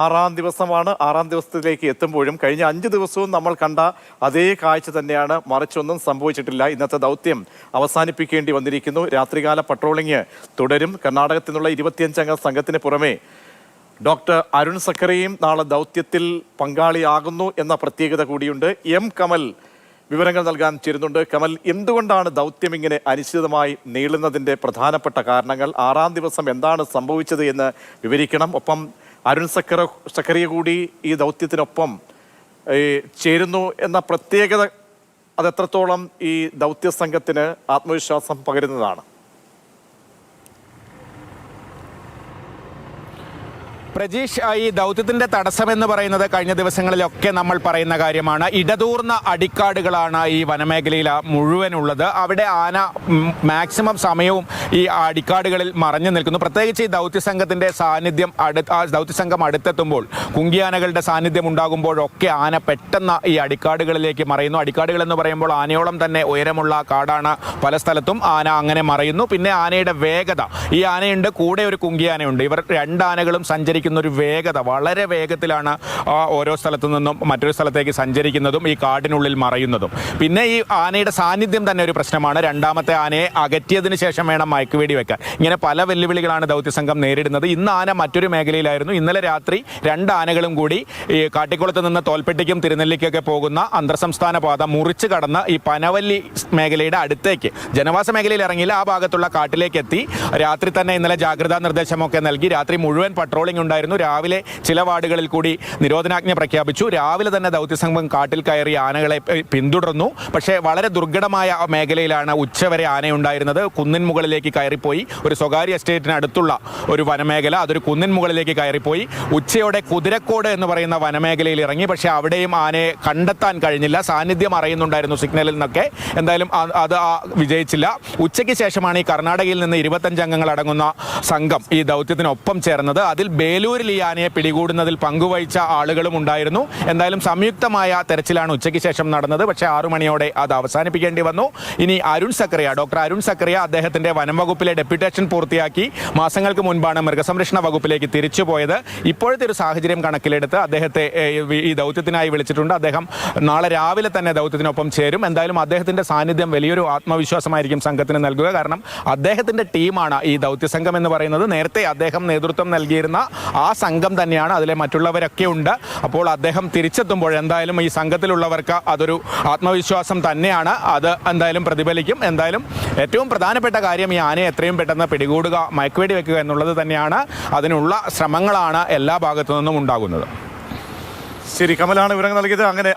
ആറാം ദിവസമാണ്. ആറാം ദിവസത്തിലേക്ക് എത്തുമ്പോഴും കഴിഞ്ഞ അഞ്ച് ദിവസവും നമ്മൾ കണ്ട അതേ കാഴ്ച തന്നെയാണ്. മറിച്ചൊന്നും സംഭവിച്ചിട്ടില്ല. ഇന്നത്തെ ദൗത്യം അവസാനിപ്പിക്കേണ്ടി വന്നിരിക്കുന്നു. രാത്രികാല പട്രോളിംഗ് തുടരും. കർണാടകത്തിൽ നിന്നുള്ള ഇരുപത്തിയഞ്ചംഗ സംഘത്തിന് പുറമെ ഡോക്ടർ അരുൺ സക്കറിയും നാളെ ദൗത്യത്തിൽ പങ്കാളിയാകുന്നു എന്ന പ്രത്യേകത കൂടിയുണ്ട്. എം കമൽ വിവരങ്ങൾ നൽകാൻ ചേരുന്നുണ്ട്. കമൽ എന്തുകൊണ്ടാണ് ദൗത്യം ഇങ്ങനെ അനിശ്ചിതമായി നീളുന്നതിന്റെ പ്രധാനപ്പെട്ട കാരണങ്ങൾ? ആറാം ദിവസം എന്താണ് സംഭവിച്ചത് എന്ന് വിവരിക്കണം. ഒപ്പം അരുൺ സക്കറ സക്കറിയ കൂടി ഈ ദൗത്യത്തിനൊപ്പം ഈ, ചേരുന്നു എന്ന പ്രത്യേകത അത് എത്രത്തോളം ഈ ദൗത്യ സംഘത്തിന് ആത്മവിശ്വാസം പകരുന്നതാണ്. പ്രജീഷ് ഈ ദൗത്യത്തിന്റെ തടസ്സം എന്ന് പറയുന്നത് കഴിഞ്ഞ ദിവസങ്ങളിലൊക്കെ നമ്മൾ പറയുന്ന കാര്യമാണ്. ഇടതൂർന്ന അടിക്കാടുകളാണ് ഈ വനമേഖലയിൽ മുഴുവനുള്ളത്. അവിടെ ആന മാക്സിമം സമയവും ഈ അടിക്കാടുകളിൽ മറഞ്ഞു നിൽക്കുന്നു. പ്രത്യേകിച്ച് ഈ ദൗത്യ സംഘത്തിന്റെ സാന്നിധ്യം അടു ദൗത്യ സംഘം അടുത്തെത്തുമ്പോൾ കുങ്കിയാനകളുടെ സാന്നിധ്യം ഉണ്ടാകുമ്പോഴൊക്കെ ആന പെട്ടെന്ന് ഈ അടിക്കാടുകളിലേക്ക് മറയുന്നു. അടിക്കാടുകൾ എന്ന് പറയുമ്പോൾ ആനയോളം തന്നെ ഉയരമുള്ള കാടാണ് പല സ്ഥലത്തും ആന അങ്ങനെ മറയുന്നു. പിന്നെ ആനയുടെ വേഗത. ഈ ആനയുണ്ട് കൂടെ ഒരു കുങ്കിയാനയുണ്ട്. ഇവർ രണ്ട് ആനകളും സഞ്ചരിക്കുന്ന ഒരു വേഗത വളരെ വേഗത്തിലാണ് ഓരോ സ്ഥലത്തു നിന്നും മറ്റൊരു സ്ഥലത്തേക്ക് സഞ്ചരിക്കുന്നതും ഈ കാടിനുള്ളിൽ മറയുന്നതും. പിന്നെ ഈ ആനയുടെ സാന്നിധ്യം തന്നെ ഒരു പ്രശ്നമാണ്. രണ്ടാമത്തെ ആനയെ അകറ്റിയതിന് ശേഷം വേണം മയക്കുവേടി വെക്കാൻ. ഇങ്ങനെ പല വെല്ലുവിളികളാണ് ദൗത്യസംഘം നേരിടുന്നത്. ഇന്ന് ആന മറ്റൊരു മേഖലയിലായിരുന്നു. ഇന്നലെ രാത്രി രണ്ട് ആനകളും കൂടി ഈ കാട്ടിക്കുളത്ത് നിന്ന് തോൽപ്പെട്ടിക്കും തിരുനെല്ലിക്കൊക്കെ പോകുന്ന അന്തർസംസ്ഥാന പാത മുറിച്ച് കടന്ന് ഈ പനവല്ലി മേഖലയുടെ അടുത്തേക്ക് ജനവാസ മേഖലയിൽ ഇറങ്ങിയില്ല ആ ഭാഗത്തുള്ള കാട്ടിലേക്ക് എത്തി രാത്രി തന്നെ ഇന്നലെ ജാഗ്രതാ നിർദ്ദേശമൊക്കെ നൽകി. രാത്രി മുഴുവൻ പട്രോളിംഗ് ഉണ്ടായിരുന്നു. രാവിലെ ചില വാർഡുകളിൽ കൂടി നിരോധനാജ്ഞ പ്രഖ്യാപിച്ചു. രാവിലെ തന്നെ ദൗത്യസംഘം കാട്ടിൽ കയറി ആനകളെ പിന്തുടർന്നു. പക്ഷേ വളരെ ദുർഘടമായ മേഖലയിലാണ് ഉച്ചവരെ ആനയുണ്ടായിരുന്നത്. കുന്നിൻ മുകളിലേക്ക് കയറിപ്പോയി. ഒരു സ്വകാര്യ എസ്റ്റേറ്റിന് അടുത്തുള്ള ഒരു വനമേഖല. അതൊരു കുന്നിൻ മുകളിലേക്ക് കയറിപ്പോയി. ഉച്ചയോടെ കുതിരക്കോട് എന്ന് പറയുന്ന വനമേഖലയിൽ ഇറങ്ങി. പക്ഷേ അവിടെയും ആനയെ കണ്ടെത്താൻ കഴിഞ്ഞില്ല. സാന്നിധ്യം അറിയുന്നുണ്ടായിരുന്നു സിഗ്നലിൽ നിന്നൊക്കെ. എന്തായാലും അത് വിജയിച്ചില്ല. ഉച്ചയ്ക്ക് ശേഷമാണ് ഈ കർണാടകയിൽ നിന്ന് ഇരുപത്തഞ്ച് അംഗങ്ങൾ അടങ്ങുന്ന സംഘം ഈ ദൗത്യത്തിനൊപ്പം ചേർന്നത്. അതിൽ ബേലൂരിൽ ഈ പിടികൂടുന്നതിൽ പങ്കുവഹിച്ച ആളുകളും ഉണ്ടായിരുന്നു. എന്തായാലും സംയുക്തമായ തെരച്ചിലാണ് ഉച്ചയ്ക്ക് ശേഷം നടന്നത്. പക്ഷേ ആറു മണിയോടെ അത് അവസാനിപ്പിക്കേണ്ടി വന്നു. ഇനി അരുൺ സക്രിയ ഡോക്ടർ അരുൺ സക്രിയ അദ്ദേഹത്തിന്റെ വനം വകുപ്പിലെ ഡെപ്യൂട്ടേഷൻ പൂർത്തിയാക്കി മാസങ്ങൾക്ക് മുൻപാണ് മൃഗസംരക്ഷണ വകുപ്പിലേക്ക് തിരിച്ചു പോയത്. ഇപ്പോഴത്തെ ഒരു സാഹചര്യം കണക്കിലെടുത്ത് അദ്ദേഹത്തെ ഈ ദൗത്യത്തിനായി വിളിച്ചിട്ടുണ്ട്. അദ്ദേഹം നാളെ രാവിലെ തന്നെ ദൗത്യത്തിനൊപ്പം ചേരും. എന്തായാലും അദ്ദേഹത്തിന്റെ സാന്നിധ്യം വലിയൊരു ആത്മവിശ്വാസമായിരിക്കും സംഘത്തിന് നൽകുക. കാരണം അദ്ദേഹത്തിന്റെ ടീമാണ് ഈ ദൗത്യ സംഘം എന്ന് പറയുന്നത്. നേരത്തെ അദ്ദേഹം നേതൃത്വം നൽകിയിരുന്ന ആ സംഘം തന്നെയാണ് അതിലെ മറ്റുള്ളവരൊക്കെ ഉണ്ട്. അപ്പോൾ അദ്ദേഹം തിരിച്ചെത്തുമ്പോൾ എന്തായാലും ഈ സംഘത്തിലുള്ളവർക്ക് അതൊരു ആത്മവിശ്വാസം തന്നെയാണ്. അത് എന്തായാലും പ്രതിഫലിക്കും. എന്തായാലും ഏറ്റവും പ്രധാനപ്പെട്ട കാര്യം ഈ ആനയെ എത്രയും പെട്ടെന്ന് പിടികൂടുക മയക്കുവേടി വെക്കുക എന്നുള്ളത് തന്നെയാണ്. അതിനുള്ള ശ്രമങ്ങളാണ് എല്ലാ ഭാഗത്തു നിന്നും ഉണ്ടാകുന്നത്. ശരി കമലാണ് വിവരങ്ങൾ നൽകിയത്. അങ്ങനെ